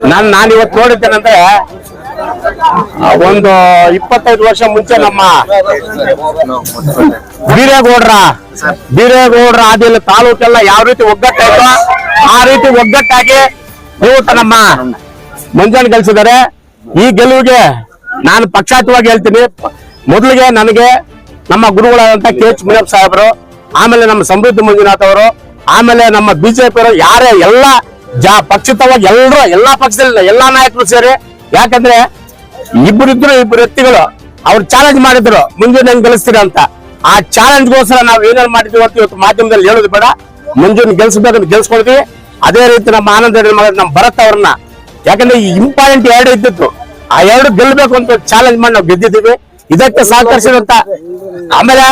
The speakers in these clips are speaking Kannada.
ನಾನ್ ನಾನು ಇವತ್ತು ನೋಡಿದ್ದೇನೆಂದ್ರೆ ಒಂದು ಇಪ್ಪತ್ತೈದು ವರ್ಷ ಮುಂಚೆ ನಮ್ಮ ಬೀರೇಗೌಡ್ರ ಬೀರೇಗೌಡ್ರ ಆದಿಯಲ್ಲಿ ತಾಲೂಕೆಲ್ಲ ಯಾವ ರೀತಿ ಒಗ್ಗಟ್ಟಾಯ್ತೋ ಆ ರೀತಿ ಒಗ್ಗಟ್ಟಾಗಿ ಇವತ್ತು ನಮ್ಮ ಮುಂಜಾನೆ ಗೆಲ್ಸಿದ್ದಾರೆ. ಈ ಗೆಲುವಿಗೆ ನಾನು ಪಕ್ಷಾತವಾಗಿ ಹೇಳ್ತೀನಿ. ಮೊದಲಿಗೆ ನನಗೆ ನಮ್ಮ ಗುರುಗಳಾದಂತ ಕೆ ಎಚ್ ಮುನಿಯಪ್ಪ ಸಾಹೇಬರು, ಆಮೇಲೆ ನಮ್ಮ ಸಮೃದ್ಧಿ ಮಂಜುನಾಥ್ ಅವರು, ಆಮೇಲೆ ನಮ್ಮ ಬಿಜೆಪಿ ಅವರು ಯಾರೇ ಎಲ್ಲ ಜಾ ಪಕ್ಷಿತವಾಗಿ ಎಲ್ಲರೂ ಎಲ್ಲಾ ಪಕ್ಷದಲ್ಲಿ ಎಲ್ಲಾ ನಾಯಕರು ಸೇರಿ, ಯಾಕಂದ್ರೆ ಇಬ್ಬರಿದ್ರು ಇಬ್ಬರು ವ್ಯಕ್ತಿಗಳು ಅವ್ರು ಚಾಲೆಂಜ್ ಮಾಡಿದ್ರು, ಮುಂಜಾನೆ ಹೆಂಗ್ ಗೆಲ್ಲಿಸ್ತೀರ ಅಂತ. ಆ ಚಾಲೆಂಜ್ ಗೋಸ್ಕರ ನಾವು ಏನೇನ್ ಮಾಡಿದ್ವಿ ಅಂತ ಇವತ್ತು ಮಾಧ್ಯಮದಲ್ಲಿ ಹೇಳೋದು ಬೇಡ. ಮುಂಜಾನೆ ಗೆಲ್ಸ್ಬೇಕಂತ ಗೆಲ್ಸ್ಕೊಳ್ತೀವಿ. ಅದೇ ರೀತಿ ನಮ್ಮ ಆನಂದ ಮಾಡಿದ್ರೆ ನಮ್ ಭರತ್ ಅವ್ರನ್ನ. ಯಾಕಂದ್ರೆ ಈ ಇಂಪಾರ್ಟೆಂಟ್ ಎರಡು ಇದ್ದಿತ್ತು. ಆ ಎರಡು ಗೆಲ್ಬೇಕು ಅಂತ ಚಾಲೆಂಜ್ ಮಾಡಿ ನಾವು ಗೆದ್ದಿದ್ದೀವಿ. ಇದಕ್ಕೆ ಸಹಕರಿಸಿದಂತ ಆಮೇಲೆ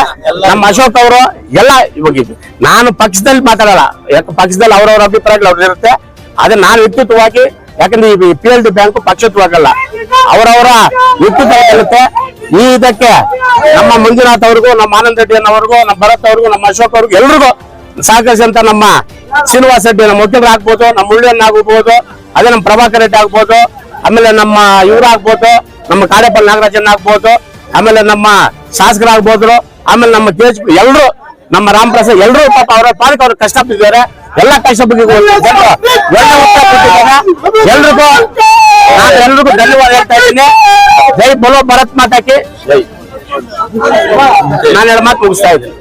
ನಮ್ಮ ಅಶೋಕ್ ಅವರು ಎಲ್ಲ ಇವಾಗ ನಾನು ಪಕ್ಷದಲ್ಲಿ ಮಾತಾಡಲ್ಲ. ಯಾಕೆ ಪಕ್ಷದಲ್ಲಿ ಅವರವರ ಅಭಿಪ್ರಾಯಗಳು ಅವ್ರದ್ದು ಇರುತ್ತೆ. ಆದ್ರೆ ನಾನು ವ್ಯಕ್ತಿತ್ವವಾಗಿ ಯಾಕಂದ್ರೆ ಈ ಪಿ ಎಲ್ ಡಿ ಬ್ಯಾಂಕ್ ಪಕ್ಷತ್ವಾಗಲ್ಲ ಅವರವರ ವ್ಯಕ್ತಿತ್ವ ಈ ಇದಕ್ಕೆ ನಮ್ಮ ಮಂಜುನಾಥ್ ಅವ್ರಿಗೂ, ನಮ್ಮ ಆನಂದ್ ರೆಡ್ಡಿ ನಮ್ಮ ಭರತ್ ಅವ್ರಿಗೂ, ನಮ್ಮ ಅಶೋಕ್ ಅವ್ರಿಗೂ ಎಲ್ರಿಗೂ ಸಹಕರಿಸಿದಂತ ನಮ್ಮ ಶ್ರೀನಿವಾಸ ರೆಡ್ಡಿ ನಮ್ಮ ವಕೀಲರು ಆಗ್ಬೋದು, ನಮ್ಮ ಉಳ್ಳಿಯನ್ನ ಆಗ್ಬೋದು, ಅದೇ ನಮ್ಮ ಪ್ರಭಾಕರ್ ರೆಡ್ಡಿ ಆಗ್ಬೋದು, ಆಮೇಲೆ ನಮ್ಮ ಇವ್ರು ಆಗ್ಬೋದು, ನಮ್ಮ ಕಾಡೇಪಲ್ ನಾಗರಾಜನ್ ಆಗ್ಬೋದು, ಆಮೇಲೆ ನಮ್ಮ ಶಾಸಕರಾಗ್ಬೋದು ಆಮೇಲೆ ನಮ್ಮ ಕೆ ಎಚ್ ಎಲ್ರು ನಮ್ಮ ರಾಮ್ ಪ್ರಸಾದ್ ಎಲ್ರು ಪಾಪ ಅವರ ಪಾಲಕ ಅವ್ರು ಕಷ್ಟಪಟ್ಟಿದ್ದಾರೆ. ಎಲ್ಲ ಕಷ್ಟಪಟ್ಟಿದ್ದಾರೆ. ಎಲ್ರಿಗೂ ನಾನು ಎಲ್ರಿಗೂ ಧನ್ಯವಾದ ಹೇಳ್ತಾ ಇದ್ದೀನಿ. ಜೈ ಬಲೋ ಭರತ್ ಮಾತಾಕಿ. ಜೈ. ನಾನು ಎರಡು ಮಾತು ಮುಗಿಸ್ತಾ ಇದ್ದೀನಿ.